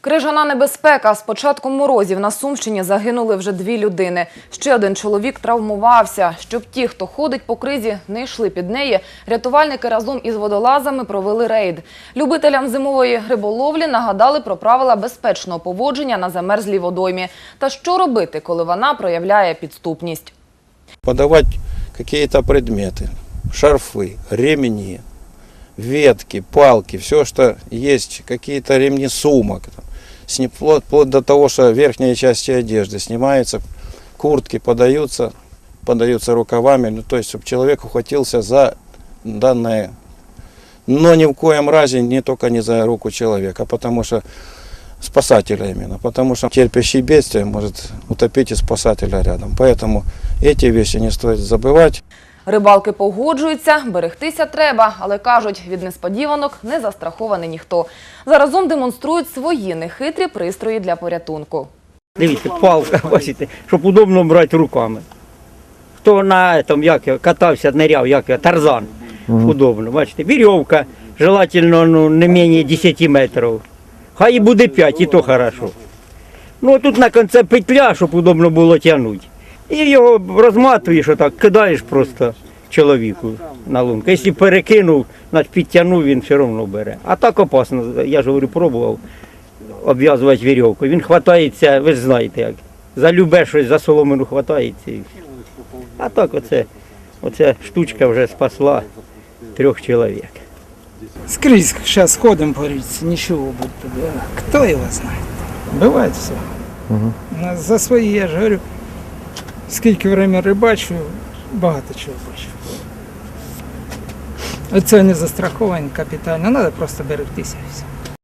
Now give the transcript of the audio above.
Крижана небезпека. З початком морозів на Сумщині загинули вже дві людини. Ще один чоловік травмувався. Щоб ті, хто ходить по кризі, не йшли під неї, рятувальники разом із водолазами провели рейд. Любителям зимової риболовлі нагадали про правила безпечного поводження на замерзлій водоймі. Та що робити, коли вона проявляє підступність. подавать какие-то предметы, шарфы, ремни, ветки, палки, все, что есть, какие-то ремни сумок, там, вплоть, до того, что верхние части одежды снимаются, куртки подаются, подаются рукавами, ну, то есть, чтобы человек ухватился за данное, но ни в коем разе не только не за руку человека, потому что спасателя именно, потому что терпящий бедствие может утопить и спасателя рядом. Поэтому эти вещи не стоит забывать. Рибалки погоджуються, берегтися треба, але кажуть, від несподіванок не застрахований ніхто. Заразом демонструють свої нехитрі пристрої для порятунку. Дивіться, палка, бачите, щоб удобно брати руками. Хто на этом, як його, катався, ниряв, як його, тарзан. Удобно, бачите. Вірьовка, желательно ну, не менше 10 метрів. Хай і буде 5, і то хорошо. Ну а тут на кінці петля, щоб удобно було тягнути. І його розматуєш, отак, кидаєш просто чоловіку на лунку. Якщо перекинув, значить підтягнув, він все одно бере. А так опасно, я ж говорю, пробував обв'язувати вірьовку. Він хватається, ви ж знаєте як. За любе щось, за соломину хватається. А так оце, оця штучка вже спасла трьох чоловік. Скрізь сейчас ходим по річці, нічого бы. Хто його знає? Буває все. На- За свої, я ж говорю, скільки время рибачу, багато чого бачу. Оце не застраховані капітально, треба просто берегтися і все.